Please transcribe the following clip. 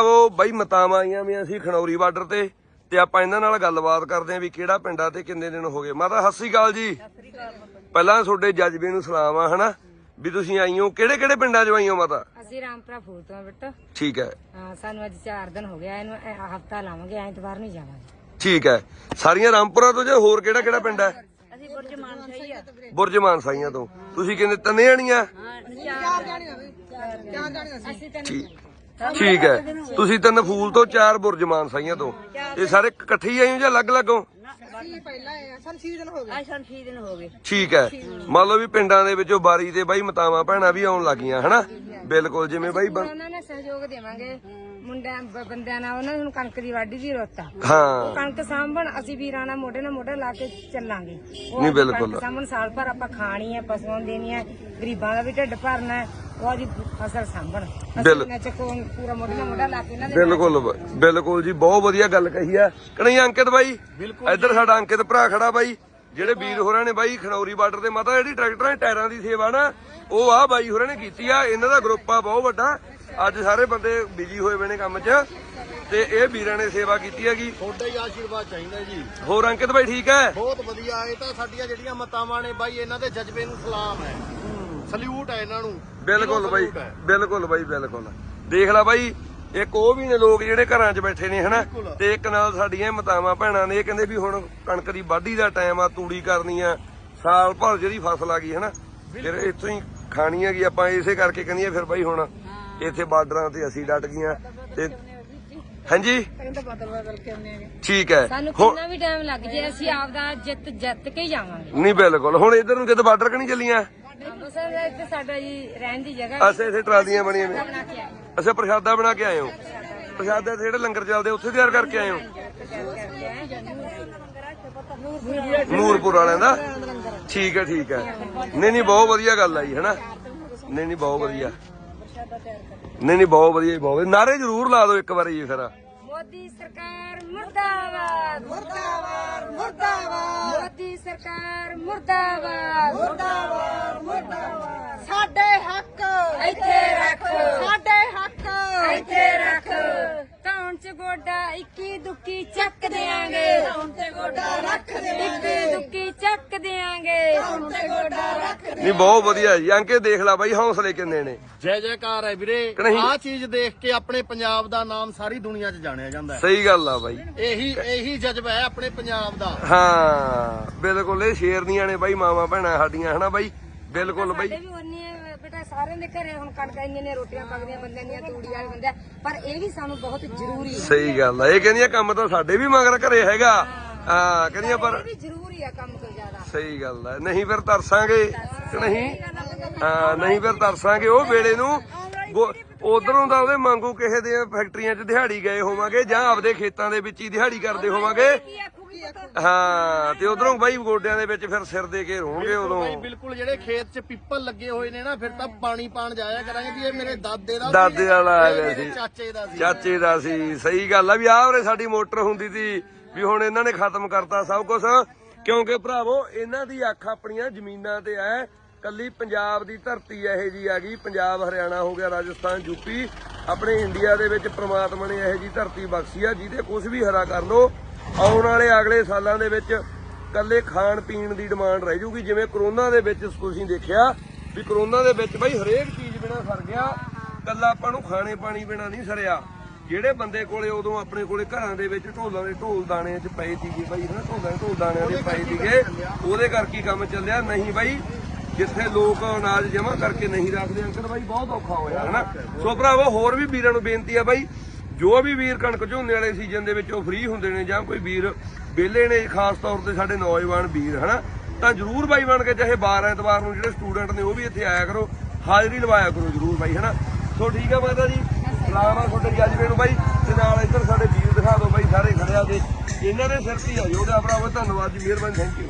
ਉਹ ਬਾਈ ਮਤਾਵਾਂ ਆਈਆਂ ਵੀ ਅਸੀਂ ਖਣੌਰੀ ਬਾਰਡਰ ਤੇ ਤੇ ਆਪਾਂ ਇਹਨਾਂ ਨਾਲ ਗੱਲਬਾਤ ਕਰਦੇ ਆਂ ਵੀ ਕਿਹੜਾ ਪਿੰਡ ਤੇ ਕਿੰਨੇ ਦਿਨ ਹੋ ਗਏ। ਮਾਤਾ ਸਤਿ ਸ੍ਰੀ ਅਕਾਲ ਜੀ। ਪਹਿਲਾਂ ਤੁਹਾਡੇ ਜਜ਼ਬੇ ਨੂੰ ਸਲਾਮ ਆ ਹਨਾ? ਵੀ ਤੁਸੀਂ ਆਈਓ ਕਿਹੜੇ ਕਿਹੜੇ ਪਿੰਡਾਂ 'ਚੋਂ ਆਈਓ ਮਾਤਾ? ਅਸੀਂ ਰਾਮਪੁਰਾ ਫੂਲ ਤੋਂ ਬੇਟਾ। ਠੀਕ ਹੈ। ਹਾਂ ਸਾਨੂੰ ਅੱਜ 4 ਦਿਨ ਹੋ ਗਿਆ ਇਹਨੂੰ ਹਫਤਾ ਲਾਵਾਂਗੇ ਐਤਵਾਰ ਨਹੀਂ ਜਾਵਾਂਗੇ। ਠੀਕ ਹੈ। ਸਾਰੀਆਂ ਰਾਮਪੁਰਾ ਤੋਂ ਜਾਂ ਹੋਰ ਕਿਹੜਾ ਕਿਹੜਾ ਪਿੰਡ ਹੈ? ਅਸੀਂ ਬੁਰਜ ਮਾਨਸਾਈ ਆ। ਬੁਰਜ ਮਾਨਸਾਈਆਂ ਤੋਂ। ਤੁਸੀਂ ਕਹਿੰਦੇ ਤੰਨੇ ਆਣੀਆਂ ਅਸੀਂ ਤਾਂ ਠੀਕ ਹੈ। ਤੁਸੀਂ ਤਿੰਨ ਫੂਲ ਤੋਂ ਚਾਰ ਬੁਰਜ ਮਾਨਸਾਈਆਂ ਤੋਂ। ਇਹ ਸਾਰੇ ਇਕੱਠੇ ਹੀ ਆਏ ਹੋ ਜਾਂ ਅਲੱਗ-ਅਲੱਗ ਹੋ? ਅੱਜ ਸਾਨੂੰ 6 ਦਿਨ ਹੋ ਗਏ ਠੀਕ ਹੈ। ਮੰਨ ਲਓ ਵੀ ਪਿੰਡਾਂ ਦੇ ਵਿੱਚੋਂ ਬਾਰੀ ਤੇ ਬਾਈ ਮਤਾਵਾਂ ਭੈਣਾਂ ਵੀ ਆਉਣ ਲੱਗੀਆਂ ਹਨਾ? ਬਿਲਕੁਲ ਜਿਵੇਂ ਬਾਈ ਬੰ- ਉਹਨਾਂ ਨੇ ਸਹਿਯੋਗ ਦੇਵਾਂਗੇ। ਮੁੰਡਿਆਂ ਬ- ਬੰਦਿਆਂ ਨਾਲ ਉਹਨਾਂ ਨੂੰ ਕਣਕ ਦੀ ਵਾਢੀ ਦੀ ਰੁੱਤ ਆ। ਹਾਂ। ਕਣਕ ਸਾਂਭਣ ਅਸੀਂ ਵੀਰਾਂ ਨਾਲ ਮੋਢੇ ਨਾਲ ਮੋਢਾ ਲਾ ਕੇ ਚੱਲਾਂਗੇ। ਉਹ ਨਹੀਂ, ਬਿਲਕੁਲ। ਕਣਕ ਸਾਂਭਣ ਸਾਲ ਭਰ ਆਪਾਂ ਖਾਣੀ ਹੈ ਪਸ਼ੂਆਂ ਨੂੰ ਦੇਣੀ ਹੈ ਗਰੀਬਾਂ ਦਾ ਵੀ ਢਿੱਡ ਭਰਨਾ ਹੈ। ਉਹ ਦੀ ਫਸਲ ਸਾਂਭਣ। ਅਸੀਂ ਬਿਲ- ਇਹਨਾਂ ਚ ਕੋਈ ਪੂਰਾ ਮੋਢੇ ਨਾਲ ਮੋਢਾ ਲਾ ਕੇ ਇਹਨਾਂ ਦੇ ਨਾਲ ਬਿਲਕੁਲ ਬ- ਬਿਲਕੁਲ ਜੀ ਬਹੁਤ ਵਧੀਆ ਗੱਲ ਕਹੀ ਆ। ਕਣੀ ਅੰਕਿਤ ਬਾਈ? ਇੱਧਰ ਸਾਡਾ ਅੰਕਿਤ ਭਰਾ ਖੜਾ ਬਾਈ। ਜਿਹੜੇ ਵੀਰ ਹੋਰਾਂ ਨੇ ਬਾਈ ਖਣੌਰੀ ਬਾਰਡਰ ਤੇ ਮਾਤਾ ਜਿਹੜੀ ਟਰੈਕਟਰਾਂ ਦੇ ਟਾਇਰਾਂ ਦੀ ਸੇਵਾ ਨਾ ਉਹ ਆ ਬਾਈ ਹੋਰਾਂ ਨੇ ਕੀਤੀ ਆ। ਇਹਨਾਂ ਦਾ ਗਰੁੱਪ ਆ ਬਹੁਤ ਵੱਡਾ। ਅੱਜ ਸਾਰੇ ਬੰਦੇ ਬਿਜ਼ੀ ਹੋਏ ਹੋਏ ਨੇ ਕੰਮ 'ਚ। ਤੇ ਇਹ ਵੀਰਾਂ ਨੇ ਸੇਵਾ ਕੀਤੀ ਹੈਗੀ। ਤੁਹਾਡਾ ਹੀ ਆਸ਼ੀਰਵਾਦ ਚਾਹੀਦਾ ਜੀ। ਹੋਰ ਅੰਕਿਤ ਬਾਈ ਠੀਕ ਹੈ? ਬਹੁਤ ਵਧੀਆ। ਇਹ ਤਾਂ ਸਾਡੀਆਂ ਜਿਹੜੀਆਂ ਮਤਾਵਾਂ ਨੇ ਬਾਈ ਇਹਨਾਂ ਦੇ ਜਜ਼ਬੇ ਨੂੰ ਸਲਾਮ ਹੈ। ਸਲੂਟ ਹੈ ਇਹਨਾਂ ਨੂੰ। ਬਿਲਕੁਲ ਬਾਈ। ਬਿਲਕੁਲ ਬਾਈ ਬਿਲਕੁਲ। ਦੇਖ ਲੈ ਬਾਈ ਇੱਕ ਉਹ ਵੀ ਨੇ ਲੋਕ ਜਿਹੜੇ ਘਰਾਂ 'ਚ ਬੈਠੇ ਨੇ ਹਨਾ। ਤੇ ਇੱਕ ਨਾਲ ਸਾਡੀਆਂ ਮਤਾਵਾਂ ਭੈਣਾਂ ਨੇ ਇਹ ਕਹਿੰਦੇ ਵੀ ਹੁਣ ਕਣਕ ਦੀ ਵਾਢੀ ਦਾ ਟਾਈਮ ਆ ਤੂੜੀ ਕਰਨੀ ਆ ਸਾਲ ਭਰ ਜਿਹੜੀ ਫਸਲ ਆ ਗਈ ਹਨਾ? ਫਿਰ ਇੱਥੋਂ ਹੀ ਖਾਣੀ ਹੈਗੀ ਆਪਾਂ ਇਸੇ ਕਰਕੇ ਕਹਿੰਦੀਆਂ ਫਿਰ ਬਾਈ ਹੁਣ ਇੱਥੇ ਬਾਰਡਰਾਂ ਤੇ ਅਸੀਂ ਡਟ ਗਈਆਂ ਤੇ ਹਾਂਜੀ? ਠੀਕ ਹੈ। ਸਾਨੂੰ ਹੁਣ- ਕਿੰਨਾ ਵੀ ਟਾਈਮ ਲੱਗ ਜੇ ਅਸੀਂ ਆਪਦਾ ਜਿੱਤ ਜਿੱਤ ਕੇ ਹੀ ਜਾਵਾਂਗੇ। ਨਹੀਂ ਬਿਲਕੁਲ। ਹੁਣ ਇਧਰ ਨੂੰ ਕਿਤੇ ਬਾਰਡਰ ਕਣੀ ਚੱਲੀਆਂ? ਦੇ ਇੱਥੇ ਸਾਡਾ ਜੀ ਰਹਿਣ ਦੀ ਜਗ੍ਹਾ ਅਸੇ ਇੱਥੇ ਟਰਾਲੀਆਂ ਬਣੀਆਂ ਨੇ। ਬਣਾ ਕੇ ਆਏ। ਅੱਛਾ ਪ੍ਰਸ਼ਾਦਾ ਬਣਾ ਕੇ ਆਏ ਹੋ? ਪ੍ਰਸ਼ਾਦਾ ਤੇ ਜਿਹੜੇ ਲੰਗਰ ਚੱਲਦੇ ਉੱਥੇ ਤਿਆਰ ਕਰਕੇ ਆਏ ਹੋ? ਨੂਰਪੁਰ ਵਾਲਿਆਂ ਦਾ? ਠੀਕ ਹੈ ਠੀਕ ਹੈ। ਨਹੀਂ ਨਹੀਂ ਬਹੁਤ ਵਧੀਆ ਗੱਲ ਆ ਜੀ ਹੈਨਾ? ਨਹੀਂ ਨਹੀਂ ਬਹੁਤ ਵਧੀਆ। ਨਹੀਂ ਨਹੀਂ ਬਹੁਤ ਵਧੀਆ ਜੀ, ਬਹੁਤ ਵਧੀਆ। ਨਾਰੇ ਜ਼ਰੂਰ ਲਾ ਦਿਓ ਇੱਕ ਵਾਰੀ ਜੀ ਫਿਰ। ਮੋਦੀ ਸਰਕਾਰ ਮੁਰਦਾਬਾਦ। ਸਰਕਾਰ ਮੁਰਦਾਬਾਦ। ਮੁਰਦਾਬਾਦ ਮੁਰਦਾਬਾਦ। ਸਾਡੇ ਹੱਕ। ਇੱਥੇ ਰੱਖ। ਸਾਡੇ ਹੱਕ। ਇੱਥੇ ਰੱਖ। ਧੌਣ ਚ ਗੋਡਾ 21 ਦੁੱਕੀ ਚੱਕ ਦੇਾਂਗੇ ਧੌਣ ਤੇ ਗੋਡਾ ਰੱਖ ਦੇਾਂਗੇ 21 ਦੁੱਕੀ ਚੱਕ ਦੇਾਂਗੇ ਧੌਣ ਨਹੀਂ ਬਹੁਤ ਵਧੀਆ ਜੀ। ਅੰਕੇ ਦੇਖ ਲੈ ਬਾਈ ਹੌਸਲੇ ਕਿੰਨੇ ਨੇ। ਜੈ ਜੈਕਾਰ ਹੈ ਵੀਰੇ। ਕਿ ਨਹੀਂ? ਆਹ ਚੀਜ਼ ਦੇਖ ਕੇ ਆਪਣੇ ਪੰਜਾਬ ਦਾ ਨਾਮ ਸਾਰੀ ਦੁਨੀਆ 'ਚ ਜਾਣਿਆ ਜਾਂਦਾ ਹੈ। ਸਹੀ ਗੱਲ ਆ ਬਾਈ। ਇਹੀ ਇਹੀ ਜਜ਼ਬਾ ਹੈ ਆਪਣੇ ਪੰਜਾਬ ਦਾ। ਹਾਂ ਬਿਲਕੁਲ ਇਹ ਸ਼ੇਰਨੀਆਂ ਨੇ ਬਾਈ ਮਾਵਾਂ ਭੈਣਾਂ ਸਾਡੀਆਂ ਹਨਾ ਬਾਈ? ਬਿਲਕੁਲ ਬਾਈ। ਸਾਡੇ ਵੀ ਉਨੀ ਹੈ ਬੇਟਾ ਸਾਰਿਆਂ ਦੇ ਘਰੇ ਹੁਣ ਕਣਕ ਇੰਨੀਆਂ ਨੇ ਰੋਟੀਆਂ ਪੱਕਦੀਆਂ ਬੰਦਿਆਂ ਦੀਆਂ ਤੂੜੀ ਵਾਲੇ ਬੰਦੇ ਆ, ਪਰ ਇਹ ਵੀ ਸਾਨੂੰ ਬਹੁਤ ਜ਼ਰੂਰੀ ਹੈ। ਸਹੀ ਗੱਲ ਆ। ਇਹ ਕਹਿੰਦੀਆਂ ਕੰਮ ਤਾਂ ਸਾਡੇ ਵੀ ਮਗਰ ਘਰੇ ਹੈਗਾ। ਹਾਂ। ਕਹਿੰਦੀਆਂ ਪਰ ਇਹ ਵੀ ਜ਼ਰੂਰੀ ਆ ਕੰਮ ਤੋਂ ਜ਼ਿਆਦਾ। ਸਹੀ ਗੱਲ ਆ ਨਹੀਂ ਫਿਰ ਤਰਸਾਂਗੇ। ਨਹੀਂ? ਹਾਂ ਨਹੀਂ ਫਿਰ ਤਰਸਾਂਗੇ। ਉਹ ਵੇਲੇ ਨੂੰ ਉਧਰੋਂ ਦਾ ਉਹਦੇ ਮੰਗੂ ਕਿਸੇ ਦੇ ਫੈਕਟਰੀਆਂ 'ਚ ਦਿਹਾੜੀ ਗਏ ਹੋਵਾਂਗੇ ਜਾਂ ਆਪਦੇ ਖੇਤਾਂ ਦੇ ਵਿੱਚ ਹੀ ਦਿਹਾੜੀ ਕਰਦੇ ਹੋਵਾਂਗੇ। ਹਾਂ ਤੇ ਉਧਰੋਂ ਬਾਈ ਗੋਡਿਆਂ ਦੇ ਵਿੱਚ ਫਿਰ ਸਿਰ ਦੇ ਕੇ ਰੋਣਗੇ ਉਦੋਂ। ਬਾਈ ਬਿਲਕੁਲ ਜਿਹੜੇ ਖੇਤ 'ਚ ਪਿੱਪਲ ਲੱਗੇ ਹੋਏ ਨੇ ਨਾ ਫਿਰ ਤਾਂ ਪਾਣੀ ਪਾਣ ਜਾਇਆ ਕਰਾਂਗੇ ਵੀ ਇਹ ਮੇਰੇ ਦਾਦੇ ਦਾ ਦਾਦੇ ਵਾਲਾ ਆ ਗਿਆ ਸੀ। ਚਾਚੇ ਦਾ ਸੀ। ਚਾਚੇ ਦਾ ਸੀ। ਸਹੀ ਗੱਲ ਆ ਵੀ ਆਹ ਉਰੇ ਸਾਡੀ ਮੋਟਰ ਹੁੰਦੀ ਸੀ ਵੀ ਹੁਣ ਇਹਨਾਂ ਨੇ ਖਤਮ ਕਰਤਾ ਸਭ ਕੁਝ ਕਿਉਂਕਿ ਭਰਾਵੋ, ਇਹਨਾਂ ਦੀ ਅੱਖ ਆਪਣੀਆਂ ਜ਼ਮੀਨਾਂ ਤੇ ਐ। ਕੱਲੀ ਪੰਜਾਬ ਦੀ ਧਰਤੀ ਇਹੋ ਜੀ ਆ ਗਈ, ਪੰਜਾਬ, ਹਰਿਆਣਾ ਹੋ ਗਿਆ, ਰਾਜਸਥਾਨ ਯੂਪੀ ਆਪਣੇ ਇੰਡੀਆ ਦੇ ਵਿੱਚ ਪ੍ਰਮਾਤਮਾ ਨੇ ਇਹੋ ਜੀ ਧਰਤੀ ਬਖਸ਼ੀ ਆ, ਜਿਹਦੇ ਕੁਝ ਵੀ ਹਰਾ ਕਰ ਲੋ ਆਉਣ ਵਾਲੇ ਅਗਲੇ ਸਾਲਾਂ ਦੇ ਵਿੱਚ ਕੱਲੇ ਖਾਣ ਪੀਣ ਦੀ ਡਿਮਾਂਡ ਰਹਿ ਜੂਗੀ। ਜਿਵੇਂ ਕਰੋਨਾ ਦੇ ਵਿੱਚ ਤੁਸੀਂ ਦੇਖਿਆ ਵੀ ਕਰੋਨਾ ਦੇ ਵਿੱਚ ਬਈ ਹਰੇਕ ਚੀਜ਼ ਬਿਨਾ ਸਰ ਗਿਆ ਕੱਲਾ ਆਪਾਂ ਨੂੰ ਖਾਣੇ ਪਾਣੀ ਬਿਨਾ ਨਹੀਂ ਸਰਿਆ। ਜਿਹੜੇ ਬੰਦੇ ਕੋਲੇ ਉਦੋਂ ਆਪਣੇ ਕੋਲੇ ਘਰਾਂ ਦੇ ਵਿੱਚ ਢੋਲਾਂ ਦੇ ਢੋਲ ਦਾਣੇ 'ਚ ਪਏ ਸੀਗੇ ਬਾਈ ਹਨਾ? ਢੋਲਾਂ ਦੇ ਢੋਲ ਦਾਣਿਆਂ ਦੇ ਪਏ ਸੀਗੇ। ਉਹਦੇ ਕਰਕੇ ਕੰਮ ਚੱਲਿਆ। ਨਹੀਂ ਬਾਈ ਜਿੱਥੇ ਲੋਕ ਅਨਾਜ ਜਮ੍ਹਾਂ ਕਰਕੇ ਨਹੀਂ ਰੱਖਦੇ ਅੰਕਲ ਬਾਈ ਬਹੁਤ ਔਖਾ ਹੋਇਆ ਹਨਾ? ਸੋ ਭਰਾਵੋ ਹੋਰ ਵੀ ਵੀਰਾਂ ਨੂੰ ਬੇਨਤੀ ਆ ਬਾਈ ਜੋ ਵੀ ਵੀਰ ਕਣਕ ਝੋਨੇ ਵਾਲੇ ਸੀਜ਼ਨ ਦੇ ਵਿੱਚ ਉਹ ਫ੍ਰੀ ਹੁੰਦੇ ਨੇ ਜਾਂ ਕੋਈ ਵੀਰ ਵਿਹਲੇ ਨੇ ਖਾਸ ਤੌਰ ਤੇ ਸਾਡੇ ਨੌਜਵਾਨ ਵੀਰ ਹਨਾ? ਤਾਂ ਜਰੂਰ ਬਾਈ ਬਣ ਕੇ ਚਾਹੇ ਬਾਰ ਐਤਵਾਰ ਨੂੰ ਜਿਹੜੇ ਸਟੂਡੈਂਟ ਨੇ ਉਹ ਵੀ ਇੱਥੇ ਆਇਆ ਕਰੋ ਹਾਜ਼ਰੀ ਲਵਾਇਆ ਕਰੋ ਜਰੂਰ ਬਾਈ ਹਨਾ? ਸੋ ਠੀਕ ਆ ਮਾਤਾ ਜੀ। ਸਲਾਮ ਆ ਤੁਹਾਡੇ ਜਜ਼ਬੇ ਨੂੰ ਬਾਈ, ਤੇ ਨਾਲ ਇੱਧਰ ਸਾਡੇ ਵੀਰ ਦਿਖਾ ਦਿਓ ਬਾਈ, ਸਾਰੇ ਖੜਿਆ ਤੇ। ਇਹਨਾਂ ਦੇ ਸਿਰ ਤੇ ਆ ਜੀ, ਉਹਦਾ ਧੰਨਵਾਦ ਜੀ, ਮਿਹਰਬਾਨੀ ਥੈਂਕ ਯੂ